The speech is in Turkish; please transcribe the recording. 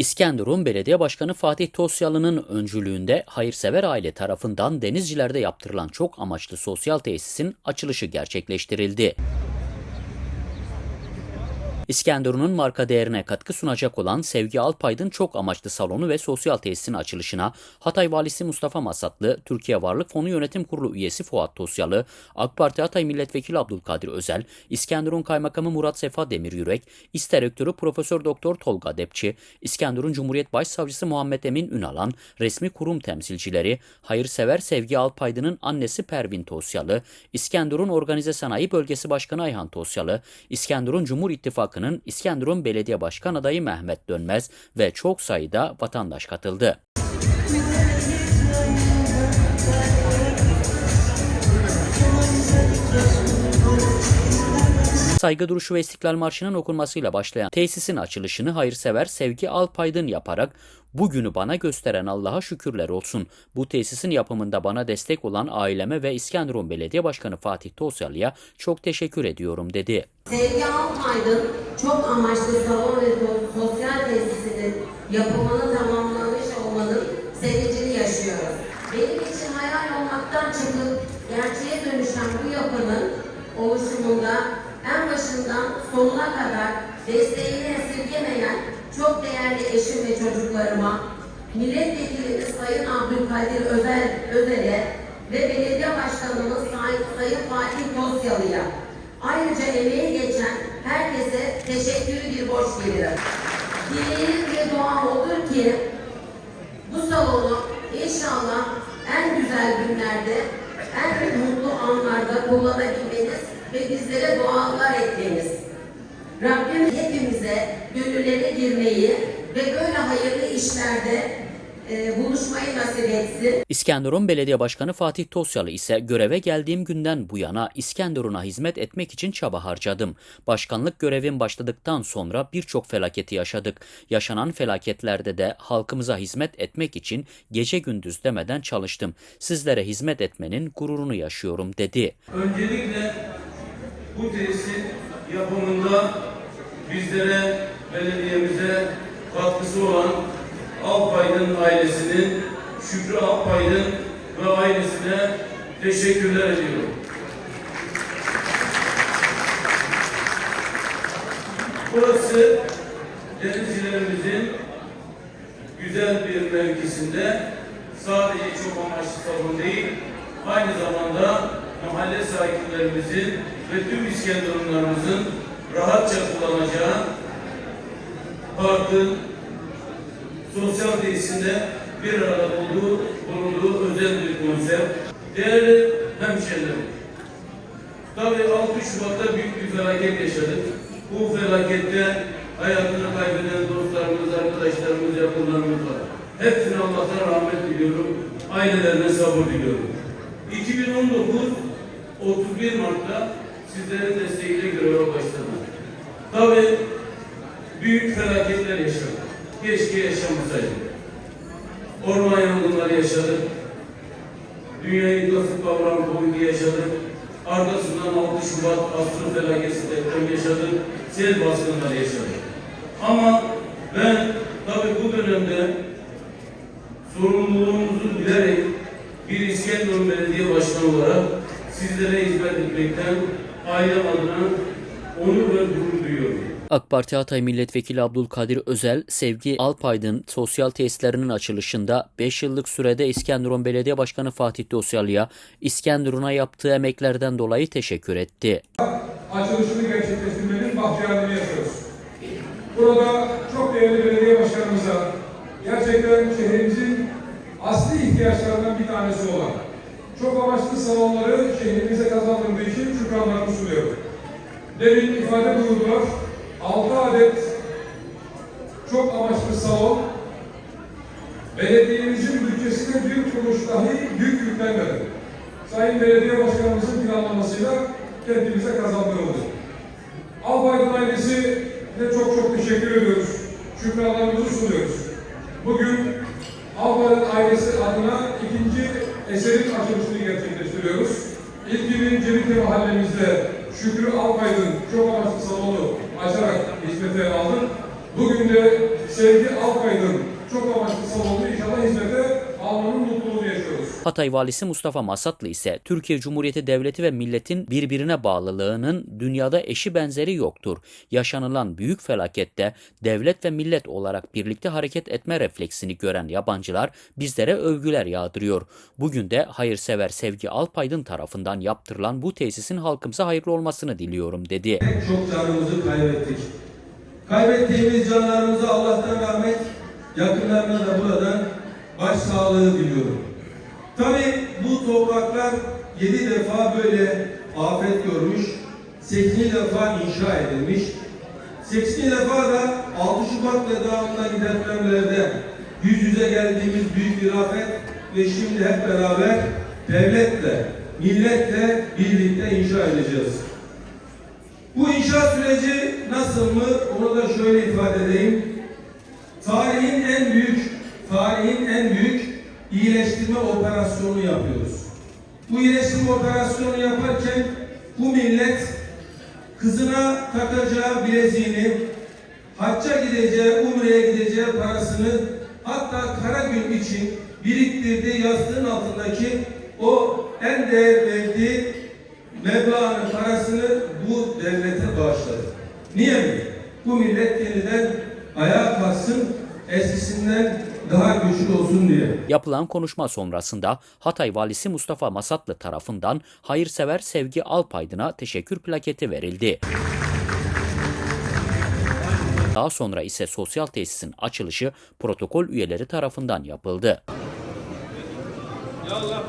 İskenderun Belediye Başkanı Fatih Tosyalı'nın öncülüğünde hayırsever aile tarafından Denizciler'de yaptırılan çok amaçlı sosyal tesisin açılışı gerçekleştirildi. İskenderun'un marka değerine katkı sunacak olan Sevgi Alpaydın çok amaçlı salonu ve sosyal tesisin açılışına Hatay Valisi Mustafa Masatlı, Türkiye Varlık Fonu Yönetim Kurulu üyesi Fuat Tosyalı, AK Parti Hatay Milletvekili Abdülkadir Özel, İskenderun Kaymakamı Murat Sefa Demiryürek, İSTE Rektörü Profesör Doktor Tolga Depçi, İskenderun Cumhuriyet Başsavcısı Muhammed Emin Ünalan, resmi kurum temsilcileri, hayırsever Sevgi Alpaydın'ın annesi Pervin Tosyalı, İskenderun Organize Sanayi Bölgesi Başkanı Ayhan Tosyalı, İskenderun Cumhur İttifakı'nın İskenderun Belediye Başkan adayı Mehmet Dönmez ve çok sayıda vatandaş katıldı. Saygı duruşu ve İstiklal Marşı'nın okunmasıyla başlayan tesisin açılışını hayırsever Sevgi Alpaydın yaparak bugünü bana gösteren Allah'a şükürler olsun. Bu tesisin yapımında bana destek olan aileme ve İskenderun Belediye Başkanı Fatih Tosyalı'ya çok teşekkür ediyorum dedi. Sevgi Alpaydın çok amaçlı salon ve so- sosyal tesisinin yapımını tamamlamış olmanın sevincini yaşıyoruz. Benim için hayal olmaktan çıkıp gerçeğe dönüşen bu yapının oluşumunda en başından sonuna kadar desteğini esirgemeyen çok değerli eşim ve çocuklarıma, milletvekilimiz Sayın Abdülkadir Özel, Özel'e ve belediye başkanımız Sayın, Sayın Fatih Tosyalı'ya Ayrıca emeği geçen herkese teşekkürü bir borç bilirim. Dileğim ve duam odur ki bu salonu inşallah en güzel günlerde, en mutlu anlarda kullanabilmeniz ve bizlere dualar etmeniz. Rabbim hepimize gönüllere girmeyi ve böyle hayırlı işlerde buluşmayı nasip etsin. İskenderun Belediye Başkanı Fatih Tosyalı ise göreve geldiğim günden bu yana İskenderun'a hizmet etmek için çaba harcadım. Başkanlık görevim başladıktan sonra birçok felaketi yaşadık. Yaşanan felaketlerde de halkımıza hizmet etmek için gece gündüz demeden çalıştım. Sizlere hizmet etmenin gururunu yaşıyorum dedi. Öncelikle bu tesisin yapımında bizlere, belediyemize katkısı olan Alpaydın ailesinin, Şükrü Alpaydın ve ailesine teşekkürler ediyorum. Burası denizcilerimizin güzel bir mevkisinde sadece çok amaçlı salon değil, aynı zamanda mahalle sakinlerimizin ve tüm İskenderunlarımızın rahatça kullanacağı parkın sosyal tesisinde bir arada olduğu, bulunduğu özel bir konsept. Değerli hemşehrilerim, tabii 6 Şubat'ta büyük bir felaket yaşadık. Bu felakette hayatını kaybeden dostlarımız, arkadaşlarımız, yakınlarımız var. Hepsine Allah'tan rahmet diliyorum. Ailelerine sabır diliyorum. 2019 31 Mart'ta sizlerin desteğiyle göreve başladım. Tabii büyük felaketler yaşadık. Keşke yaşamasaydık. Orman yangınları yaşadık. Dünyayı kasıp kavram Covid'i yaşadık. Arkasından 6 Şubat asrın felaketi deprem yaşadık. Sel baskınları yaşadık. Ama ben tabii bu dönemde sorumluluğumuzu bilerek bir İskenderun Belediye Başkanı olarak sizlere hizmet etmekten ailem adına onur ve gurur duyuyorum. AK Parti Hatay Milletvekili Abdülkadir Özel, Sevgi Alpaydın sosyal tesislerinin açılışında 5 yıllık sürede İskenderun Belediye Başkanı Fatih Dosyalı'ya İskenderun'a yaptığı emeklerden dolayı teşekkür etti. açılışını gerçekleştirmenin bahtiyarlığını yaşıyoruz. Burada çok değerli belediye başkanımıza gerçekten şehrimizin asli ihtiyaçlarından bir tanesi olan çok amaçlı salonları şehrimize kazandırdığı için şükranlarımı sunuyorum. Demin ifade buyurdular. 6 adet çok amaçlı salon belediyemizin bütçesine bir kuruş dahi yük yüklenmedi. Sayın Belediye Başkanımızın planlamasıyla kendimize kazandırıldı. Alpaydın ailesi de çok çok teşekkür ediyoruz. Şükranlarımızı sunuyoruz. Bugün Alpaydın ailesi adına ikinci eserin açılışını gerçekleştiriyoruz. İlkinin Cebite mahallemizde Şükrü Alpaydın çok amaçlı salonu açarak hizmete aldı. Bugün de Sevgi Alpaydın çok amaçlı salonu inşallah hizmete almanın. Hatay Valisi Mustafa Masatlı ise Türkiye Cumhuriyeti Devleti ve milletin birbirine bağlılığının dünyada eşi benzeri yoktur. Yaşanılan büyük felakette devlet ve millet olarak birlikte hareket etme refleksini gören yabancılar bizlere övgüler yağdırıyor. Bugün de hayırsever Sevgi Alpaydın tarafından yaptırılan bu tesisin halkımıza hayırlı olmasını diliyorum dedi. çok canımızı kaybettik. Kaybettiğimiz canlarımıza Allah'tan rahmet, yakınlarına da buradan başsağlığı diliyorum. Tabi bu topraklar yedi defa böyle afet görmüş, sekizinci defa inşa edilmiş. Sekizinci defa da 6 Şubat ve devamındaki depremlerde yüz yüze geldiğimiz büyük bir afet ve şimdi hep beraber devletle, milletle birlikte inşa edeceğiz. Bu inşaat süreci nasıl mı? Onu da şöyle ifade edeyim. Tarihin en büyük, tarihin en büyük iyileştirme operasyonu yapıyoruz. Bu iyileştirme operasyonu yaparken bu millet kızına takacağı bileziğini, hacca gideceği, umreye gideceği parasını hatta kara gün için biriktirdiği yastığın altındaki o en değer verdiği meblağın parasını bu devlete bağışladı. Niye mi? Bu millet yeniden ayağa kalksın, eskisinden daha güçlü olsun diye. Yapılan konuşma sonrasında Hatay Valisi Mustafa Masatlı tarafından hayırsever Sevgi Alpaydın'a teşekkür plaketi verildi. Daha sonra ise sosyal tesisin açılışı protokol üyeleri tarafından yapıldı. Ya Allah